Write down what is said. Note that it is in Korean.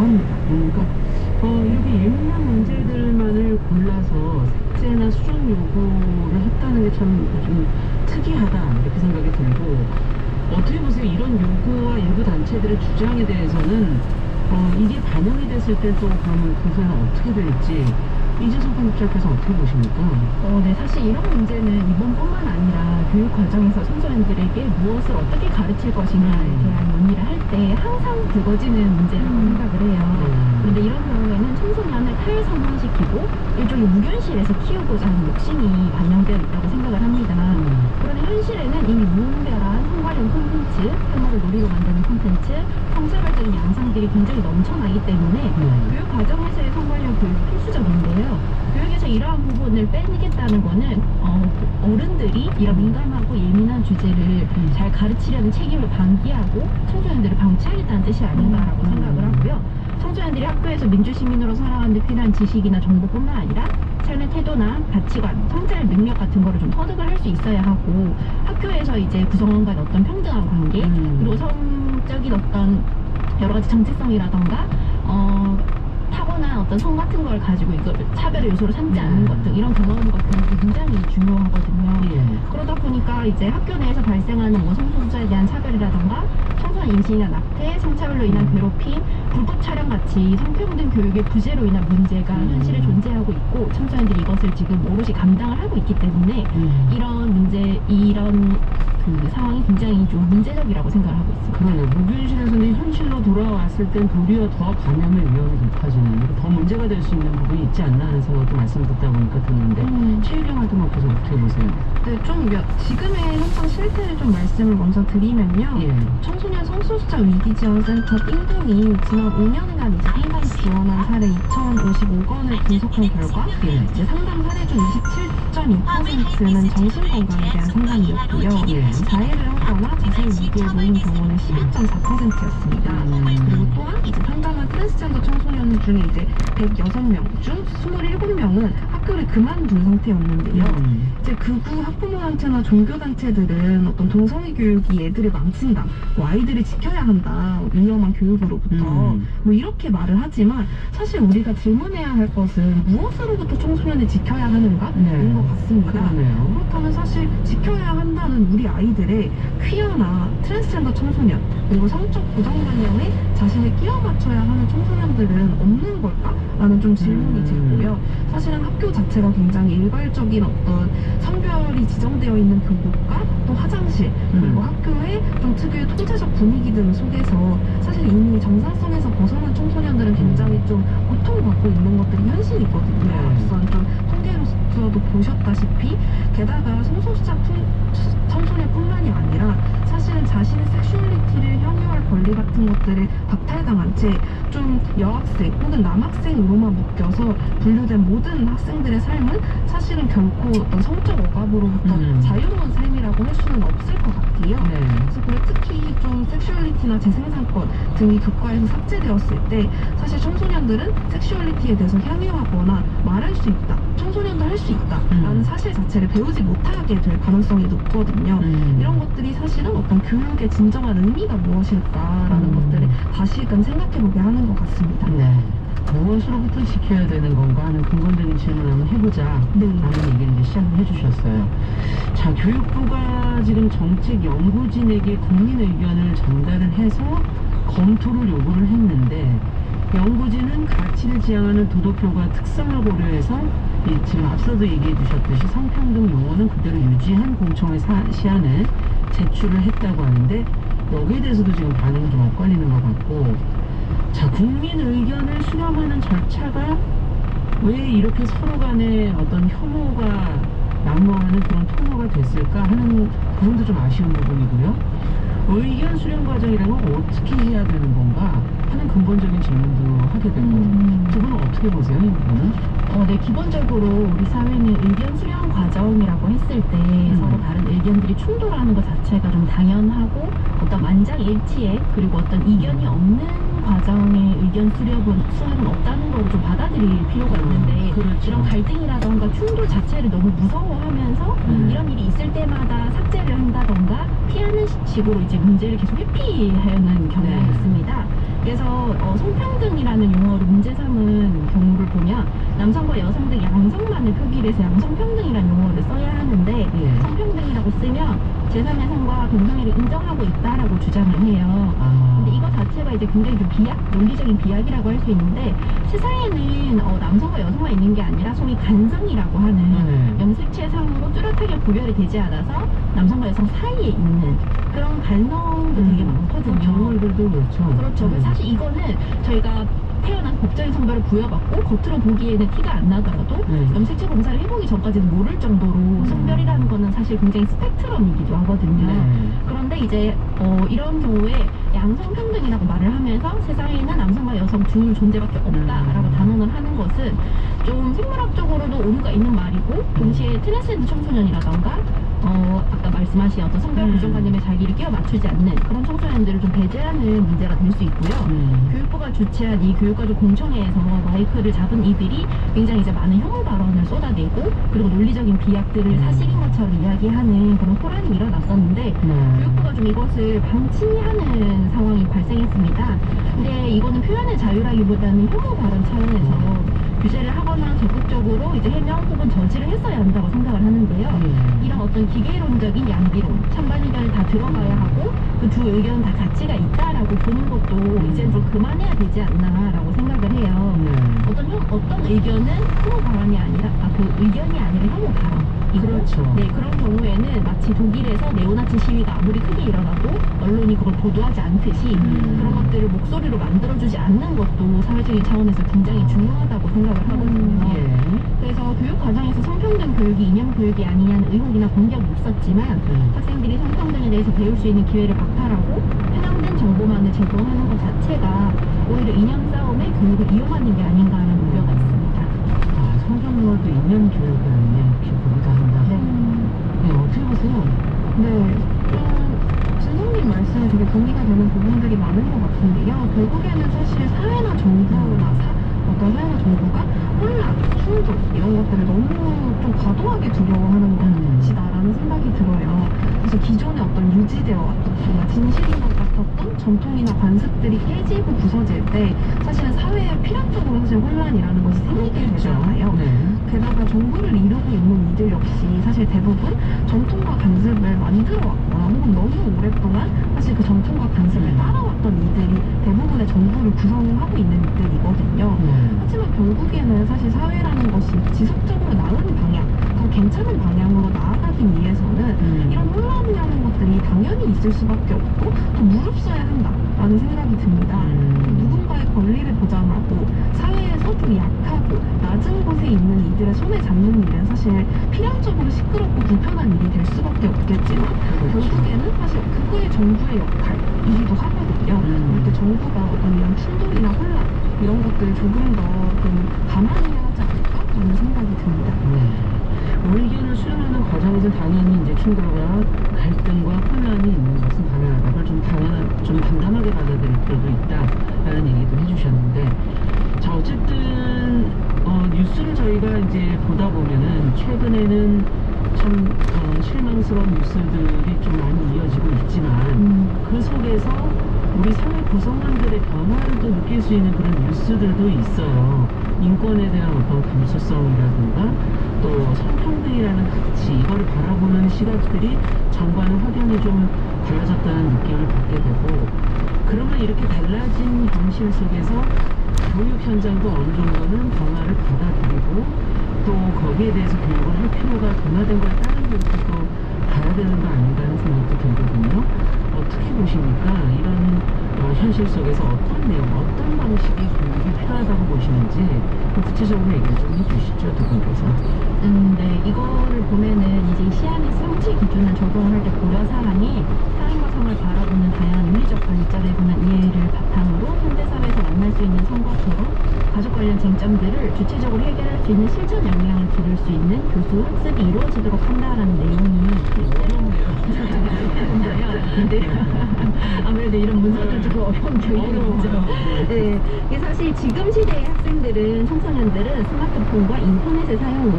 합니다. 음, 그러니까 어, 이렇게 예민한 문제들만을 골라서 삭제나 수정 요구를 했다는 게 참 좀 특이하다 이렇게 생각이 들고 어떻게 보세요? 이런 요구와 일부 단체들의 주장에 대해서는 어, 이게 반영이 됐을 때 또 그러면 그것은 어떻게 될지 이재성 편집장께서 어떻게 보십니까? 어, 네, 사실 이런 문제는 이번뿐만 아니라 교육 과정에서 청소년들에게 무엇을 어떻게 가르칠 것인가에 음. 대한 논의를 할 때 항상 불거지는 문제라고 음. 생각을 해요. 음. 그런데 이런 경우에는 청소년을 탈성화시키고 일종의 무균실에서 키우고자 하는 욕심이 반영되어 있다고 생각을 합니다. 음. 그런데 현실에는 이미 무분별한 성관련 콘텐츠, 혐오를 놀이로 만드는 콘텐츠, 성차별적인 양상들이 굉장히 넘쳐나기 때문에 네. 교육 과정에서의 성관련 교육이 필수적인데요. 교육에서 이러한 부분을 빼겠다는 거는 어, 어른들이 이런 민감하고 예민한 주제를 음. 잘 가르치려는 책임을 방기하고 청소년들을 방치하겠다는 뜻이 아닌가라고 음. 생각을 하고요. 청소년들이 학교에서 민주시민으로 살아가는 데 필요한 지식이나 정보뿐만 아니라 삶의 태도나 가치관, 성찰 능력 같은 거를 좀 터득을 할 수 있어야 하고 학교에서 이제 구성원과의 어떤 평등한 관계 음. 그리고 성적인 어떤 여러 가지 정체성이라던가 어 타고난 어떤 성 같은 걸 가지고 이걸 차별의 요소로 삼지 않는 음. 것등 이런 경험 같은 것도 굉장히 중요하거든요. 예. 그러다 보니까 이제 학교 내에서 발생하는 뭐 성소수자에 대한 차별이라던가 청소년 임신이나 낙태, 성차별로 인한 음. 괴롭힘, 불법 촬영 같이 성평등 교육의 부재로 인한 문제가 음. 현실에 존재하고 있고 청소년들이 이것을 지금 오롯이 감당을 하고 있기 때문에 음. 이런 문제, 이런 그 상황이 굉장히 좀 문제적이라고 생각을 하고 있습니다. 그러네. 무균실에서는 현실로 돌아왔을 땐 도리어 더 감염의 위험이 높아지는, 더 문제가 될 수 있는 부분이 있지 않나 하는 생각도 말씀 듣다 보니까 드는데, 음. 최유령 활동가께서 어떻게 보세요? 네, 좀 몇- 지금의 현장 실태를 좀 말씀을 먼저 드리면요. 예. 청소년 성소수자 위기 지원 센터 띵동이 지난 5년간 이제 상담 지원한 사례 2,055건을 분석한 결과 예. 이제 상담 사례 중 27.2%는 정신건강에 대한 상담이었고요. 예. 자해를 하거나 자살 위기에 놓인 경우는 12.4%였습니다. 음. 그리고 또한 이제 상담한 트랜스젠더 청소년 중에 이제 106명 중 27명은 학교를 그만둔 상태였는데요. 음. 이제 극우 학부모단체나 종교단체들은 어떤 동성애 교육이 애들을 망친다, 뭐 아이들이 지켜야 한다, 위험한 교육으로부터 음. 뭐 이렇게 말을 하지만 사실 우리가 질문해야 할 것은 무엇으로부터 청소년을 지켜야 하는가인 네. 것 같습니다. 그러네요. 그렇다면 사실 지켜야 한다는 우리 아이들의 퀴어나 트랜스젠더 청소년 그리고 성적 부정관념에 자신을 끼워 맞춰야 하는 청소년들은 없는 걸까? 라는 좀 질문이 음. 들고요. 사실은 학교 자체가 굉장히 일괄적인 어떤 성별이 지정되어 있는 교복과 또 화장실 그리고 음. 학교의 좀 특유의 통제적 분위기 등 속에서 사실 이미 정상성에서 벗어난 청소년들은 굉장히 좀 고통받고 있는 것들이 현실이거든요. 네. 우선 좀 통계로서도 보셨다시피 게다가 성소수자 풍- 청소년뿐만이 아니라 사실은 자신의 권리 같은 것들을 박탈당한 채 좀 여학생 혹은 남학생으로만 묶여서 분류된 모든 학생들의 삶은 사실은 결코 어떤 성적 억압으로부터 음. 자유로운 삶이라고 할 수는 없을 것 같아요. 네. 그래서 그래 특히 좀 섹슈얼리티나 재생산권 등이 교과에서 삭제되었을 때 사실 청소년들은 섹슈얼리티에 대해서 향유하거나 말할 수 있다, 청소년도 할 수 있다라는 음. 사실 자체를 배우지 못하게 될 가능성이 높거든요. 음. 이런 것들이 사실은 어떤 교육의 진정한 의미가 무엇일까라는 음. 것들을 다시금 생각해보게 하는 것 같습니다. 네. 무엇으로부터 지켜야 되는 건가 하는 근본적인 질문을 한번 해보자. 네. 라는 얘기를 이제 시작을 해주셨어요. 자, 교육부가 지금 정책 연구진에게 국민 의견을 전달을 해서 검토를 요구를 했는데, 연구진은 가치를 지향하는 도덕효과 특성을 고려해서 이 지금 앞서도 얘기해 주셨듯이 성평등 용어는 그대로 유지한 공청회 사, 시안을 제출을 했다고 하는데 여기에 대해서도 지금 반응이 좀 엇갈리는 것 같고 자 국민 의견을 수렴하는 절차가 왜 이렇게 서로 간에 어떤 혐오가 난무하는 그런 통로가 됐을까 하는 부분도 좀 아쉬운 부분이고요. 의견 수렴 과정이라는 건 어떻게 해야 되는 건가 하는 근본적인 질문도 하게 되고 음. 두 분은 어떻게 보세요 이 부분은? 어, 네, 기본적으로 우리 사회는 의견 수렴 과정이라고 했을 때 음. 서로 다른 의견들이 충돌하는 것 자체가 좀 당연하고 어떤 만장일치의 그리고 어떤 이견이 없는 과정의 의견 수렴은 수합은 없다는 걸 좀 받아들일 필요가 있는데 그렇죠. 이런 갈등이라던가 충돌 자체를 너무 무서워하면서 음. 이런 일이 있을 때마다 삭제를 한다던가 피하는 식으로 이제 문제를 계속 회피하는 경향이 네. 있습니다. 그래서 어, 성평등이라는 용어를 문제 삼은 경우를 보면 남성과 여성 등 양성만을 표기를 해서 양성평등이라는 용어를 써야 하는데 예. 성평등이라고 쓰면 제3의 성과 동성애를 인정하고 있다라고 주장을 해요. 아. 이제 굉장히 좀 비약, 논리적인 비약이라고 할 수 있는데 세상에는 어, 남성과 여성만 있는 게 아니라 소위 간성이라고 하는 네. 염색체 상으로 뚜렷하게 구별이 되지 않아서 남성과 여성 사이에 있는 그런 간성도 되게 많거든요. 정월들도 그렇죠. 그렇죠. 음. 사실 이거는 저희가 태어난 법적인 성별을 부여받고 겉으로 보기에는 티가 안 나더라도 네. 염색체 검사를 해보기 전까지는 모를 정도로 성별이라는 거는 사실 굉장히 스펙트럼이기도 하거든요. 네. 그런데 이제 어, 이런 경우에 양성평등이라고 말을 하면서 세상에는 남성과 여성 둘 존재밖에 없다라고 음. 단언을 하는 것은 좀 생물학적으로도 오류가 있는 말이고 동시에 트랜스젠더 청소년이라던가 어, 아까 말씀하신 어떤 성별 음. 고정관념에 자기를 끼워 맞추지 않는 그런 청소년들을 좀 배제하는 문제가 될 수 있고요. 음. 교육부가 주최한 이 교육가족 공청회에서 마이크를 잡은 이들이 굉장히 이제 많은 혐오 발언을 쏟아내고 그리고 논리적인 비약들을 음. 사실인 것처럼 이야기하는 그런 호란이 일어났었는데 네. 교육부가 좀 이것을 방치하는 상황이 발생했습니다. 근데 이거는 표현의 자유라기보다는 혐오 발언 차원에서 규제를 하거나 적극적으로 이제 해명 혹은 저지를 했어야 한다고 생각을 하는데요. 예. 이런 어떤 기계론적인 양비론, 찬반 의견을 다 들어가야 하고 그 두 의견 다 가치가 있다라고 보는 것도 이제 좀 그만해야 되지 않나라고 생각을 해요. 네. 어떤 혐, 어떤 의견은 혐오 발언이 아니라 아 그 의견이 아니라 혐오 발언. 그렇죠. 네 그런 경우에는 마치 독일에서 네오나치 시위가 아무리 크게 일어나도 언론이 그걸 보도하지 않듯이 음. 그런 것들을 목소리로 만들어주지 않는 것도 사회적인 차원에서 굉장히 중요하다고 생각을 하거든요. 예. 그래서 교육 과정에서 성평등 교육이 이념 교육이 아니냐는 의혹이나 공격이 있었지만 음. 학생들이 성평등에 대해서 배울 수 있는 기회를 박탈하고 편향된 정보만을 제공하는 것 자체가 오히려 이념 싸움에 교육을 이용하는 게 아닌가라는 우려가 있습니다. 아, 성경로도 인연 교육을 이렇게 보기도 한다. 네. 네, 어떻게 보세요? 네, 좀 진성님 말씀에 되게 동의가 되는 부분들이 많은 것 같은데요. 결국에는 사실 사회나 정부나 사, 어떤 사회나 정부가 혼란, 충돌 이런 것들을 너무 좀 과도하게 두려워하는 음. 것이다라는 생각이 들어요. 그래서 기존에 어떤 유지되어 왔던 뭔가 같았던 전통이나 관습들이 깨지고 부서질 때 사실은 사회에 필연적으로 사실 혼란이라는 것이 생기게 되잖아요. 네. 게다가 정부를 이루고 있는 이들 역시 사실 대부분 전통과 관습을 만들어 왔거나 혹은 너무 오랫동안 사실 그 전통과 관습을 음. 따라왔던 이들이 대부분의 정부를 구성하고 있는 이들이거든요. 네. 하지만 결국에는 사실 사회라는 것이 지속적으로 나은 방향, 더 괜찮은 방향으로 나아가기 위해서는 음. 이런 혼란이라는 것들이 당연히 있을 수밖에 없고 또 무릅써야 한다라는 생각이 듭니다. 음. 누군가의 권리를 보장하고 사회에서 좀 약하고 낮은 곳에 있는 이들의 손에 잡는 일은 사실 필연적으로 시끄럽고 불편한 일이 될 수밖에 없겠지만 그렇죠. 결국에는 사실 그거의 정부의 역할이기도 하거든요. 음. 이렇게 정부가 어떤 이런 충돌이나 혼란 이런 것들을 조금 더좀 감안해야 하지 않을까라는 생각이 듭니다. 네. 의견을 수렴하는 과정에서 당연히 이제 충돌과 갈등과 혼란이 있는 것은 당연하다. 그걸 좀 당연한, 좀 담담하게 받아들일 필요도 있다라는 얘기도 해주셨는데, 자 어쨌든 어, 뉴스를 저희가 이제 보다 보면은 최근에는 참 어, 실망스러운 뉴스들이 좀 많이 이어지고 있지만 음. 그 속에서 우리 사회 구성원들의 변화를 또 느낄 수 있는 그런 뉴스들도 있어요. 인권에 대한 어떤 감수성이라든가 또 성평등이라는 가치 이거를 바라보는 시각들이 전과는 확연히 좀 달라졌다는 느낌을 받게 되고 그러면 이렇게 달라진 현실 속에서 교육 현장도 어느 정도는 변화를 받아들이고 또 거기에 대해서 교육을 할 필요가 변화된 거에 따른 것도 가야 되는 거 아닌가 하는 생각도 들거든요. 어떻게 보십니까? 이런 어, 현실 속에서 어떤 내용, 어떤 방식의 교육이 필요하다고 보시는지 좀 구체적으로 얘기를 좀 해주시죠, 두 분께서. 음, 네. 이거를 보면은 이제 시안의 성취 기준을 적용을 할때 고려 사항이 사람과 성을 바라보는 다양한 윤리적 관점에 관한 이해를 바탕으로 현대사회에서 만날 수 있는 성과처럼 가족 관련 쟁점들을 주체적으로 해결할 수 있는 실전 역량을 기를 수 있는 교수 학습이 이루어지도록 한다라는 내용이 아무래도 이런 문서도 조금 어려운 교육이죠. 네. 그래서 지금 시대의 학생들은 청소년들은 스마트폰과 인터넷의 사용으로